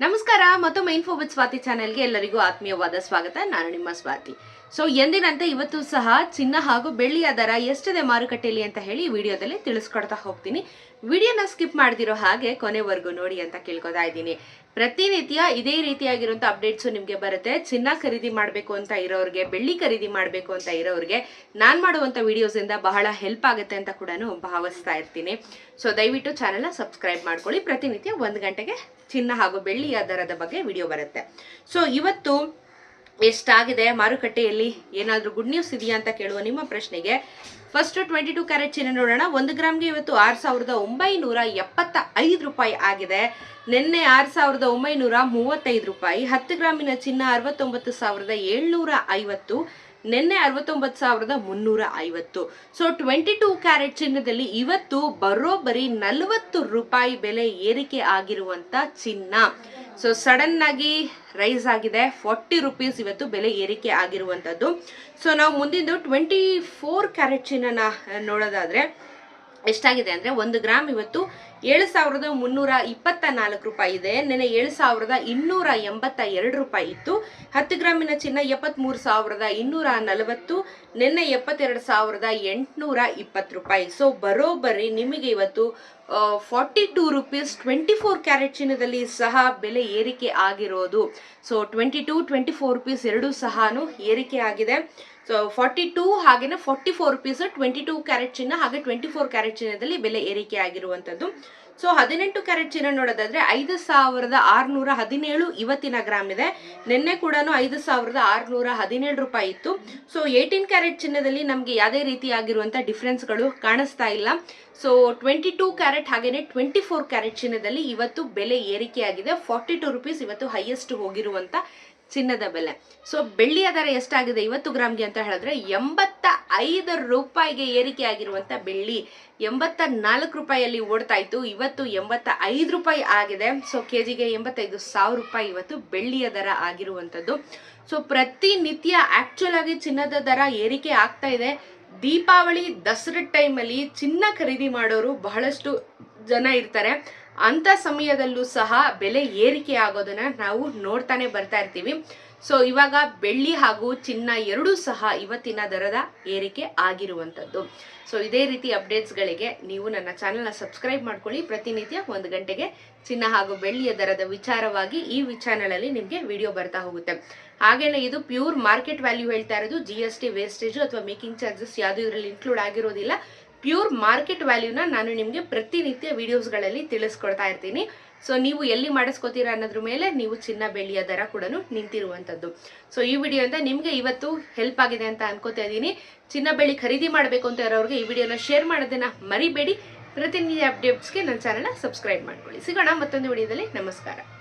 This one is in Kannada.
ನಮಸ್ಕಾರ ಮತ್ತೊಮ್ಮೆ ಇನ್ಫೋಬಿಟ್ ವಿತ್ ಸ್ವಾತಿ ಚಾನೆಲ್ಗೆ ಎಲ್ಲರಿಗೂ ಆತ್ಮೀಯವಾದ ಸ್ವಾಗತ. ನಾನು ನಿಮ್ಮ ಸ್ವಾತಿ. ಸೊ ಎಂದಿನಂತೆ ಇವತ್ತು ಸಹ ಚಿನ್ನ ಹಾಗೂ ಬೆಳ್ಳಿಯ ದರ ಎಷ್ಟಿದೆ ಮಾರುಕಟ್ಟೆಯಲ್ಲಿ ಅಂತ ಹೇಳಿ ವಿಡಿಯೋದಲ್ಲಿ ತಿಳಿಸ್ಕೊಡ್ತಾ ಹೋಗ್ತೀನಿ. ವಿಡಿಯೋನ ಸ್ಕಿಪ್ ಮಾಡ್ದಿರೋ ಹಾಗೆ ಕೊನೆವರೆಗೂ ನೋಡಿ ಅಂತ ಕೇಳ್ಕೊತಾ ಇದ್ದೀನಿ. ಪ್ರತಿನಿತ್ಯ ಇದೇ ರೀತಿಯಾಗಿರುವಂಥ ಅಪ್ಡೇಟ್ಸು ನಿಮಗೆ ಬರುತ್ತೆ. ಚಿನ್ನ ಖರೀದಿ ಮಾಡಬೇಕು ಅಂತ ಇರೋರಿಗೆ, ಬೆಳ್ಳಿ ಖರೀದಿ ಮಾಡಬೇಕು ಅಂತ ಇರೋರಿಗೆ ನಾನು ಮಾಡುವಂಥ ವಿಡಿಯೋಸಿಂದ ಬಹಳ ಹೆಲ್ಪ್ ಆಗುತ್ತೆ ಅಂತ ಕೂಡ ಭಾವಿಸ್ತಾ ಇರ್ತೀನಿ. ಸೊ ದಯವಿಟ್ಟು ಚಾನೆಲ್ನ ಸಬ್ಸ್ಕ್ರೈಬ್ ಮಾಡ್ಕೊಳ್ಳಿ. ಪ್ರತಿನಿತ್ಯ ಒಂದು ಗಂಟೆಗೆ ಚಿನ್ನ ಹಾಗೂ ಬೆಳ್ಳಿಯ ದರದ ಬಗ್ಗೆ ವಿಡಿಯೋ ಬರುತ್ತೆ. ಸೊ ಇವತ್ತು ಎಷ್ಟಾಗಿದೆ? ಮಾರುಕಟ್ಟೆಯಲ್ಲಿ ಏನಾದರೂ ಗುಡ್ ನ್ಯೂಸ್ ಇದೆಯಾ ಅಂತ ಕೇಳುವ ನಿಮ್ಮ ಪ್ರಶ್ನೆಗೆ ಫಸ್ಟ್ ಟ್ವೆಂಟಿ ಟು ಕ್ಯಾರೆಟ್ ಚಿನ್ನ ನೋಡೋಣ. ಒಂದು ಗ್ರಾಮ್ಗೆ ಇವತ್ತು ಆರು ಸಾವಿರದ ಒಂಬೈನೂರ ಎಪ್ಪತ್ತ ಐದು ರೂಪಾಯಿ ಆಗಿದೆ. ನಿನ್ನೆ ಆರು ಸಾವಿರದ ಒಂಬೈನೂರ ಮೂವತ್ತೈದು ರೂಪಾಯಿ. ಹತ್ತು ಗ್ರಾಮಿನ ಚಿನ್ನ ಅರವತ್ತೊಂಬತ್ತು ಸಾವಿರದ ಏಳ್ನೂರ ಐವತ್ತು. ನಿನ್ನೆ ಅರವತ್ತೊಂಬತ್ತು ಸಾವಿರದ ಮುನ್ನೂರ ಐವತ್ತು. ಸೊ ಟ್ವೆಂಟಿ ಟೂ ಕ್ಯಾರೆಟ್ ಚಿನ್ನದಲ್ಲಿ ಇವತ್ತು ಬರೋಬ್ಬರಿ ನಲವತ್ತು ರೂಪಾಯಿ ಬೆಲೆ ಏರಿಕೆ ಆಗಿರುವಂಥ ಚಿನ್ನ. ಸೊ ಸಡನ್ ಆಗಿ ರೈಸ್ ಆಗಿದೆ. ಫಾರ್ಟಿ ರುಪೀಸ್ ಇವತ್ತು ಬೆಲೆ ಏರಿಕೆ ಆಗಿರುವಂಥದ್ದು ಸೊ ನಾವು ಮುಂದಿಂದು ಟ್ವೆಂಟಿ ಫೋರ್ ಕ್ಯಾರೆಟ್ ಚಿನ್ನನ ನೋಡೋದಾದ್ರೆ ಎಷ್ಟಾಗಿದೆ ಅಂದರೆ ಒಂದು ಗ್ರಾಮ್ ಇವತ್ತು ಏಳು ಸಾವಿರದ ಮುನ್ನೂರ ಇಪ್ಪತ್ತ ನಾಲ್ಕು ರೂಪಾಯಿ ಇದೆ. ನೆನೆ ಏಳು ಸಾವಿರದ ಇನ್ನೂರ ಎಂಬತ್ತ ಎರಡು ರೂಪಾಯಿ ಇತ್ತು. ಹತ್ತು ಗ್ರಾಮಿನ ಚಿನ್ನ ಎಪ್ಪತ್ತ್ಮೂರು ಸಾವಿರದ ಇನ್ನೂರ ನಲವತ್ತು, ನಿನ್ನೆ ಎಪ್ಪತ್ತೆರಡು ಸಾವಿರದ ಎಂಟುನೂರ ಇಪ್ಪತ್ತು ರೂಪಾಯಿ. ಸೊ ಬರೋಬ್ಬರಿ ನಿಮಗೆ ಇವತ್ತು forty two rupees twenty four carat ಚಿನ್ನದಲ್ಲಿ ಸಹ ಬೆಲೆ ಏರಿಕೆ ಆಗಿರೋದು. So twenty two twenty four rupees ಎರಡೂ ಸಹ ಏರಿಕೆ ಆಗಿದೆ. ಸೊ ಫಾರ್ಟಿ ಟೂ ಹಾಗೆಯೇ forty four rupees twenty two carat ಚಿನ್ನ ಹಾಗೆ ಟ್ವೆಂಟಿ ಫೋರ್ ಕ್ಯಾರೆಟ್ ಚಿನ್ನದಲ್ಲಿ ಬೆಲೆ ಏರಿಕೆ ಆಗಿರುವಂಥದ್ದು. ಸೊ ಹದಿನೆಂಟು ಕ್ಯಾರೆಟ್ ಚಿನ್ನ ನೋಡೋದಾದ್ರೆ ಐದು ಸಾವಿರದ ಆರುನೂರ ಹದಿನೇಳು ಇವತ್ತಿನ ಗ್ರಾಮ್ ಇದೆ. ನಿನ್ನೆ ಕೂಡ ಐದು ಸಾವಿರದ ಆರುನೂರ ಹದಿನೇಳು ರೂಪಾಯಿ ಇತ್ತು. ಸೊ ಏಯ್ಟೀನ್ ಕ್ಯಾರೆಟ್ ಚಿನ್ನದಲ್ಲಿ ನಮಗೆ ಯಾವುದೇ ರೀತಿಯಾಗಿರುವಂಥ ಡಿಫ್ರೆನ್ಸ್ಗಳು ಕಾಣಿಸ್ತಾ ಇಲ್ಲ. ಸೊ ಟ್ವೆಂಟಿ ಟೂ ಕ್ಯಾರೆಟ್ ಹಾಗೆಯೇ ಟ್ವೆಂಟಿ ಫೋರ್ ಕ್ಯಾರೆಟ್ ಚಿನ್ನದಲ್ಲಿ ಇವತ್ತು ಬೆಲೆ ಏರಿಕೆಯಾಗಿದೆ. ಫಾರ್ಟಿ ಟು ರುಪೀಸ್ ಇವತ್ತು ಹೈಯೆಸ್ಟ್ ಹೋಗಿರುವಂಥ ಚಿನ್ನದ ಬೆಲೆ. ಸೊ ಬೆಳ್ಳಿಯ ದರ ಎಷ್ಟಾಗಿದೆ? ಇವತ್ತು ಗ್ರಾಮ್ಗೆ ಅಂತ ಹೇಳಿದ್ರೆ ಎಂಬತ್ತ ಐದು ರೂಪಾಯಿಗೆ ಏರಿಕೆ ಆಗಿರುವಂತ ಬೆಳ್ಳಿ. ಎಂಬತ್ತ ನಾಲ್ಕು ರೂಪಾಯಿಯಲ್ಲಿ ಓಡ್ತಾ ಇತ್ತು ಇವತ್ತು ಎಂಬತ್ತ ಐದು ರೂಪಾಯಿ ಆಗಿದೆ. ಸೊ ಕೆ ಜಿಗೆ ಎಂಬತ್ತೈದು ಸಾವಿರ ರೂಪಾಯಿ ಇವತ್ತು ಬೆಳ್ಳಿಯ ದರ ಆಗಿರುವಂಥದ್ದು. ಸೊ ಪ್ರತಿನಿತ್ಯ ಆಕ್ಚುಲ್ ಆಗಿ ಚಿನ್ನದ ದರ ಏರಿಕೆ ಆಗ್ತಾ ಇದೆ. ದೀಪಾವಳಿ, ದಸರಾ ಟೈಮಲ್ಲಿ ಚಿನ್ನ ಖರೀದಿ ಮಾಡೋರು ಬಹಳಷ್ಟು ಜನ ಇರ್ತಾರೆ. ಅಂಥ ಸಮಯದಲ್ಲೂ ಸಹ ಬೆಲೆ ಏರಿಕೆ ಆಗೋದನ್ನು ನಾವು ನೋಡ್ತಾನೆ ಬರ್ತಾ ಇರ್ತೀವಿ. ಸೊ ಇವಾಗ ಬೆಳ್ಳಿ ಹಾಗೂ ಚಿನ್ನ ಎರಡೂ ಸಹ ಇವತ್ತಿನ ದರದ ಏರಿಕೆ ಆಗಿರುವಂಥದ್ದು. ಸೊ ಇದೇ ರೀತಿ ಅಪ್ಡೇಟ್ಸ್ಗಳಿಗೆ ನೀವು ನನ್ನ ಚಾನಲ್ನ ಸಬ್ಸ್ಕ್ರೈಬ್ ಮಾಡ್ಕೊಳ್ಳಿ. ಪ್ರತಿನಿತ್ಯ ಒಂದು ಗಂಟೆಗೆ ಚಿನ್ನ ಹಾಗೂ ಬೆಳ್ಳಿಯ ದರದ ವಿಚಾರವಾಗಿ ಈ ಚಾನಲಲ್ಲಿ ನಿಮಗೆ ವಿಡಿಯೋ ಬರ್ತಾ ಹೋಗುತ್ತೆ. ಹಾಗೇನೆ ಇದು ಪ್ಯೂರ್ ಮಾರ್ಕೆಟ್ ವ್ಯಾಲ್ಯೂ ಹೇಳ್ತಾ ಇರೋದು. ಜಿ ಎಸ್ ಟಿ ವೇಸ್ಟೇಜು ಅಥವಾ ಮೇಕಿಂಗ್ ಚಾರ್ಜಸ್ ಯಾವುದು ಇದರಲ್ಲಿ ಇನ್ಕ್ಲೂಡ್ ಆಗಿರೋದಿಲ್ಲ. ಪ್ಯೂರ್ ಮಾರ್ಕೆಟ್ ವ್ಯಾಲ್ಯೂನ ನಾನು ನಿಮಗೆ ಪ್ರತಿನಿತ್ಯ ವಿಡಿಯೋಸ್ಗಳಲ್ಲಿ ತಿಳಿಸ್ಕೊಡ್ತಾ ಇರ್ತೀನಿ. ಸೊ, ನೀವು ಎಲ್ಲಿ ಮಾಡಿಸ್ಕೋತೀರಾ ಅನ್ನೋದ್ರ ಮೇಲೆ ನೀವು ಚಿನ್ನ ಬೆಳ್ಳಿಯ ದರ ಕೂಡ ನಿಂತಿರುವಂಥದ್ದು. ಸೊ, ಈ ವಿಡಿಯೋ ಅಂತ ನಿಮಗೆ ಇವತ್ತು ಹೆಲ್ಪ್ ಆಗಿದೆ ಅಂತ ಅನ್ಕೋತಾ ಇದ್ದೀನಿ. ಚಿನ್ನ ಬೆಳ್ಳಿ ಖರೀದಿ ಮಾಡಬೇಕು ಅಂತ ಇರೋರಿಗೆ ಈ ವಿಡಿಯೋನ ಶೇರ್ ಮಾಡೋದನ್ನ ಮರಿಬೇಡಿ. ಪ್ರತಿನಿತ್ಯ ಅಪ್ಡೇಟ್ಸ್ಗೆ ನನ್ನ ಚಾನಲ್ನ ಸಬ್ಸ್ಕ್ರೈಬ್ ಮಾಡ್ಕೊಳ್ಳಿ. ಸಿಗೋಣ ಮತ್ತೊಂದು ವಿಡಿಯೋದಲ್ಲಿ. ನಮಸ್ಕಾರ.